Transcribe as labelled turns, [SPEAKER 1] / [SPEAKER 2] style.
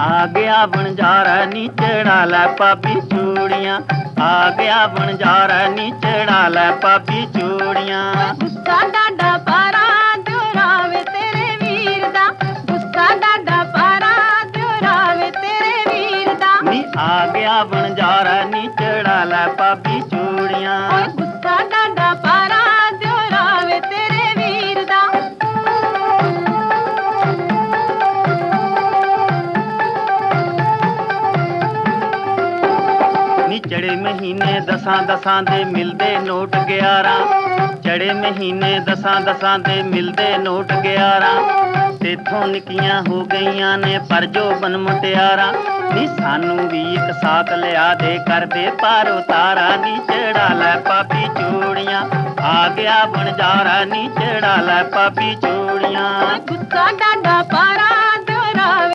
[SPEAKER 1] ਆ ਗਿਆ ਬਣਜਾਰਾ ਨੀ ਚੜਾ ਲੈ ਪਾਪੀ ਚੂੜੀਆਂ। ਆ ਗਿਆ ਬਣਜਾਰਾ ਨੀ ਚੜਾ ਲੈ ਪਾਪੀ ਚੂੜੀਆਂ।
[SPEAKER 2] ਗੁੱਸਾ ਡਾਡਾ ਪਾਰਾ ਦਿਉਰਾਵੇ ਤੇਰੇ ਵੀਰ ਦਾ। ਗੁੱਸਾ ਡਾਡਾ ਪਾਰਾ ਦਿਉਰਾਵੇ ਤੇਰੇ ਵੀਰ ਦਾ।
[SPEAKER 1] ਨੀ ਆ ਗਿਆ ਬਣਜਾਰਾ ਨੀ ਚੜਾ ਲੈ ਪਾਪੀ ਚੂੜੀਆਂ। ਨੀ ਚੜੇ ਮਹੀਨੇ ਦਸਾਂ ਦਸਾਂ ਦੇ ਮਿਲਦੇ ਨੋਟ 11 ਚੜੇ ਮਹੀਨੇ ਦਸਾਂ ਦਸਾਂ ਦੇ ਮਿਲਦੇ ਨੋਟ 11 ਤੇਥੋਂ ਨਿੱਕੀਆਂ ਹੋ ਗਈਆਂ ਨੇ ਪਰ ਜੋ ਬਨ ਮੁਟਿਆਰਾਂ। ਨੀ ਸਾਨੂੰ ਵੀ ਇੱਕ ਸਾਥ ਲਿਆ ਦੇ ਕਰਦੇ ਪਰ ਉਤਾਰਾ ਨੀ ਚੜਾ ਲੈ ਪਾਪੀ ਚੂੜੀਆਂ। ਆ ਗਿਆ ਬਣਜਾਰਾ ਨੀ ਚੜਾ ਲੈ ਪਾਪੀ ਚੂੜੀਆਂ।
[SPEAKER 2] ਗੁੱਸਾ ਡਾਡਾ